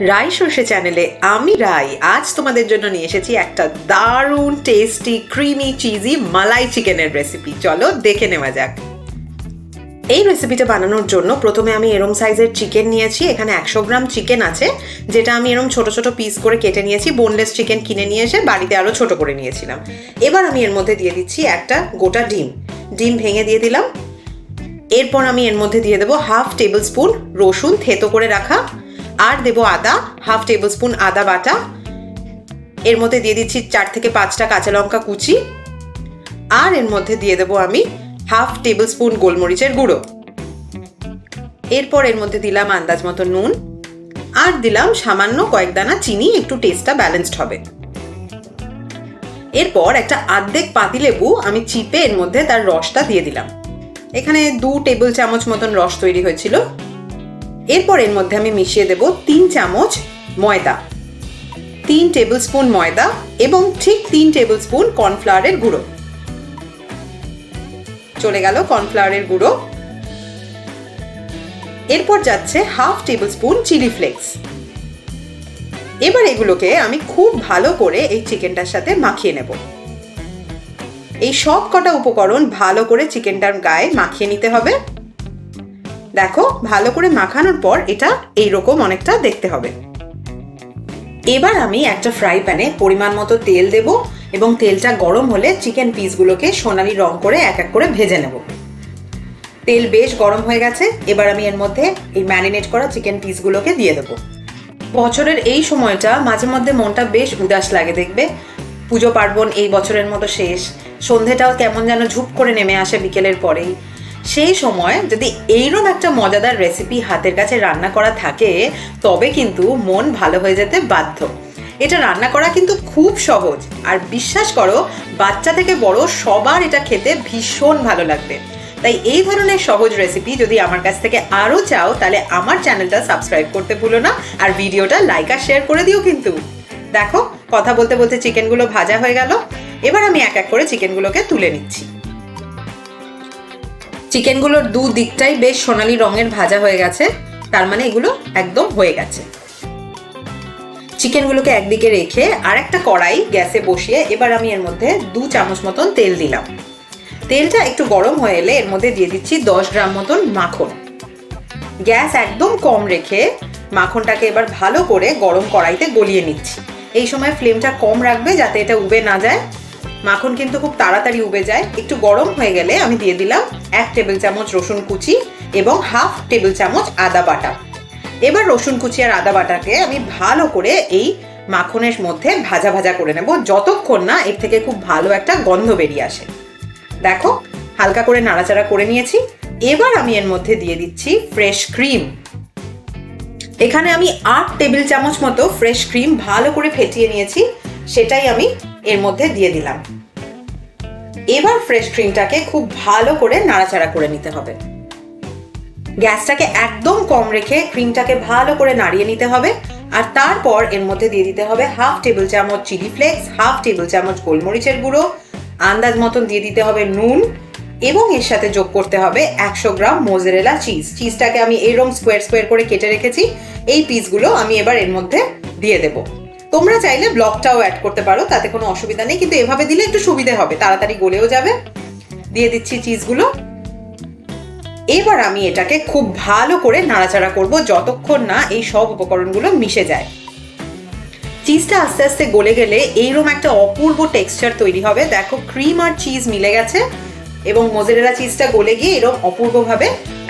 রাই সর্ষে চ্যানেলে আমি রাই। আজ তোমাদের জন্য নিয়ে এসেছি একটা দারুণ টেস্টি ক্রিমি চিজি মালাই চিকেনের রেসিপি চলো দেখে নেওয়া যাক। এই রেসিপিটা বানানোর জন্য প্রথমে আমি এরম সাইজের চিকেন নিয়েছি। এখানে একশো গ্রাম চিকেন আছে, যেটা আমি এরম ছোট ছোট পিস করে কেটে নিয়েছি। বোনলেস চিকেন কিনে নিয়ে এসে বাড়িতে আরও ছোট করে নিয়েছিলাম। এবার আমি এর মধ্যে দিয়ে দিচ্ছি একটা গোটা ডিম। ডিম ভেঙে দিয়ে দিলাম। এরপর আমি এর মধ্যে দিয়ে দেবো হাফ টেবিল স্পুন রসুন থেতো করে রাখা। আর দেবো আদা, হাফ টেবিল স্পুন আদা বাটা। এর মধ্যে দিয়ে দিচ্ছি চার থেকে পাঁচটা কাঁচা লঙ্কা কুচি। আর এর মধ্যে দিয়ে দেবো আমি হাফ টেবিল স্পুন গোলমরিচের গুঁড়ো। এরপর এর মধ্যে দিলাম আন্দাজ মতো নুন। আর দিলাম সামান্য কয়েক দানা চিনি, একটু টেস্টটা ব্যালেন্সড হবে। এরপর একটা আর্ধেক পাতিলেবু আমি চিপে এর মধ্যে তার রসটা দিয়ে দিলাম। এখানে দু টেবিল চামচ মতন রস তৈরি হয়েছিল। এরপর এর মধ্যে আমি মিশিয়ে দেব তিন চামচ ময়দা, তিন টেবিল স্পুন ময়দা এবং ঠিক তিন টেবিল স্পুন কর্নফ্লাওয়ারের গুঁড়ো। চলে গেল কর্নফ্লাওয়ারের গুঁড়ো। এরপর যাচ্ছে half tablespoon chilli flakes. এবার এগুলোকে আমি খুব ভালো করে এই চিকেনটার সাথে মাখিয়ে নেব। এই সব কটা উপকরণ ভালো করে চিকেনটার গায়ে মাখিয়ে নিতে হবে। দেখো, ভালো করে মাখানোর পর এটা এইরকম অনেকটা দেখতে হবে। এবার আমি একটা ফ্রাই প্যানে পরিমাণ মতো তেল দেব এবং তেলটা গরম হলে চিকেন পিসগুলোকে সোনালি রং করে এক এক করে ভেজে নেব। তেল বেশ গরম হয়ে গেছে, এবার আমি এর মধ্যে এই ম্যারিনেট করা চিকেন পিসগুলোকে দিয়ে দেবো। বছরের এই সময়টা মাঝে মধ্যে মনটা বেশ উদাস লাগে দেখবে। পুজো পার্বণ এই বছরের মতো শেষ, সন্ধেটাও কেমন যেন ঝুপ করে নেমে আসে বিকেলের পরেই। সেই সময় যদি এইরকম একটা মজাদার রেসিপি হাতের কাছে রান্না করা থাকে, তবে কিন্তু মন ভালো হয়ে যেতে বাধ্য। এটা রান্না করা কিন্তু খুব সহজ। আর বিশ্বাস করো, বাচ্চা থেকে বড় সবার এটা খেতে ভীষণ ভালো লাগবে। তাই এই ধরনের সহজ রেসিপি যদি আমার কাছ থেকে আরও চাও, তাহলে আমার চ্যানেলটা সাবস্ক্রাইব করতে ভুলো না, আর ভিডিওটা লাইক আর শেয়ার করে দিও কিন্তু। দেখো, কথা বলতে বলতে চিকেনগুলো ভাজা হয়ে গেল। এবার আমি এক এক করে চিকেনগুলোকে তুলে নিচ্ছি। চিকেনগুলোর দু দিকটাই বেশ সোনালি রঙের ভাজা হয়ে গেছে। তার মানে এগুলো একদম হয়ে গেছে। চিকেনগুলোকে একদিকে রেখে আর একটা কড়াই গ্যাসে বসিয়ে এবার আমি এর মধ্যে দু চামচ মতন তেল দিলাম। তেলটা একটু গরম হয়ে এলে এর মধ্যে দিয়ে দিচ্ছি দশ গ্রাম মতন মাখন। গ্যাস একদম কম রেখে মাখনটাকে এবার ভালো করে গরম কড়াইতে গলিয়ে নিচ্ছি। এই সময় ফ্লেমটা কম রাখবে যাতে এটা উবে না যায়। মাখন কিন্তু খুব তাড়াতাড়ি উবে যায়। একটু গরম হয়ে গেলে আমি দিয়ে দিলাম এক টেবিল চামচ রসুন কুচি এবং হাফ টেবিল চামচ আদা বাটা। এবার রসুন কুচি আর আদা বাটাকে আমি ভালো করে এই মাখনের মধ্যে ভাজা ভাজা করে নেব। যতক্ষণ না এর থেকে খুব ভালো একটা গন্ধ বেরিয়ে আসে। দেখো, হালকা করে নাড়াচাড়া করে নিয়েছি। এবার আমি এর মধ্যে দিয়ে দিচ্ছি ফ্রেশ ক্রিম। এখানে আমি আট টেবিল চামচ মতো ফ্রেশ ক্রিম ভালো করে ফেটিয়ে নিয়েছি। সেটাই আমি এর মধ্যে দিয়ে দিলাম। এবার ফ্রেশ ক্রিমটাকে খুব ভালো করে নাড়াচাড়া করে নিতে হবে। গ্যাসটাকে একদম কম রেখে ক্রিমটাকে ভালো করে নাড়িয়ে নিতে হবে। আর তারপর এর মধ্যে দিয়ে দিতে হবে হাফ টেবিল চামচ চিলি ফ্লেক্স হাফ টেবিল চামচ গোলমরিচের গুঁড়ো, আন্দাজ মতন দিয়ে দিতে হবে নুন এবং এর সাথে যোগ করতে হবে একশো গ্রাম মোজেরেলা চিজ চিজটাকে আমি এরম স্কোয়ার স্কোয়ার করে কেটে রেখেছি। এই পিসগুলো আমি এবার এর মধ্যে দিয়ে দেবো। তোমরা চাইলে ব্লকটাও অ্যাড করতে পারো, তাতে কোনো অসুবিধা নেই, কিন্তু এভাবে দিলে একটু সুবিধে হবে, তাড়াতাড়ি গলেও যাবে। দিয়ে দিচ্ছি চিজগুলো এবার আমি এটাকে খুব ভালো করে নাড়াচাড়া করব, যতক্ষণ না এই সব উপকরণগুলো মিশে যায়। চিজটা আস্তে আস্তে গলে গেলে এইরকম একটা অপূর্ব টেক্সচার তৈরি হবে। দেখো ক্রিম আর চিজ মিলে গেছে, এবং মোজারেলা চিজটা গলে গিয়ে এরকম অপূর্বভাবে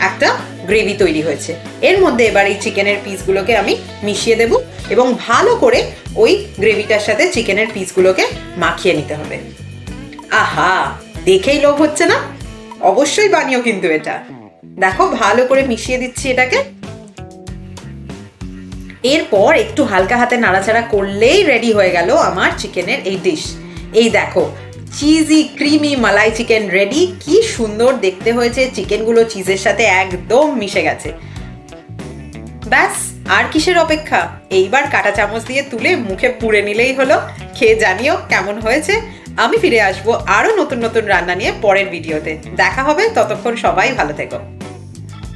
একটা গ্রেভি তৈরি হয়েছে। এর মধ্যে এবার এই চিকেনের পিসগুলোকে আমি মিশিয়ে দেব এবং ভালো করে ওই গ্রেভিটার সাথে চিকেনের পিসগুলোকে মাখিয়ে নিতে হবে। আহা! দেখেই লোভ হচ্ছে না? অবশ্যই বানিও কিন্তু এটা। দেখো, ভালো করে মিশিয়ে দিচ্ছি এটাকে। এরপর একটু হালকা হাতে নাড়াচাড়া করলেই রেডি হয়ে গেল আমার চিকেনের এই ডিশ এই দেখো cheesy creamy malai chicken ready কি সুন্দর দেখতে হয়েছে। চিকেনগুলো চিজের সাথে একদম মিশে গেছে। ব্যাস, আর কিসের অপেক্ষা? এইবার কাটা চামচ দিয়ে তুলে মুখে পুড়ে নিলেই হলো। খেয়ে জানিও কেমন হয়েছে। আমি ফিরে আসব আরও নতুন নতুন রান্না নিয়ে পরের ভিডিওতে। দেখা হবে, ততক্ষণ সবাই ভালো থেকো।